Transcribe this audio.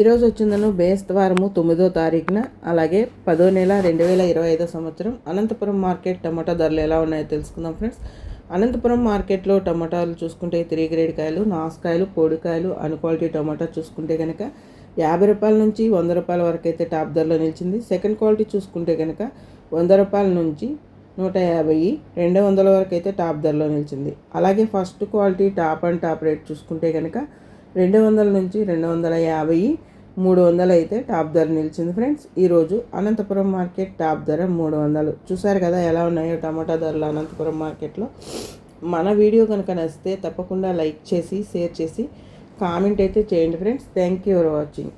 ఈరోజు వచ్చిందను బేస్తవారము తొమ్మిదో తారీఖున అలాగే పదో నెల రెండు వేల ఇరవై ఐదో సంవత్సరం అనంతపురం మార్కెట్ టమాటా ధరలు ఎలా ఉన్నాయో తెలుసుకుందాం ఫ్రెండ్స్. అనంతపురం మార్కెట్లో టమాటాలు చూసుకుంటే త్రీ గ్రేడ్ కాయలు నాసుకాయలు కోడికాయలు అన్ క్వాలిటీ టమాటా చూసుకుంటే కనుక యాభై రూపాయల నుంచి వంద రూపాయల వరకు అయితే టాప్ ధరలో నిలిచింది. సెకండ్ క్వాలిటీ చూసుకుంటే కనుక వంద రూపాయల నుంచి నూట యాభై రెండు వందల వరకు అయితే టాప్ ధరలో నిలిచింది. అలాగే first quality top and top rate చూసుకుంటే కనుక రెండు వందల నుంచి రెండు వందల యాభై మూడు వందలు అయితే టాప్ ధర నిలిచింది ఫ్రెండ్స్. ఈరోజు అనంతపురం మార్కెట్ టాప్ ధర మూడు వందలు. చూసారు కదా ఎలా ఉన్నాయో టమాటా ధరలు అనంతపురం మార్కెట్లో. మన వీడియో కనుక నచ్చితే తప్పకుండా లైక్ చేసి షేర్ చేసి కామెంట్ అయితే చేయండి friends. Thank you for watching.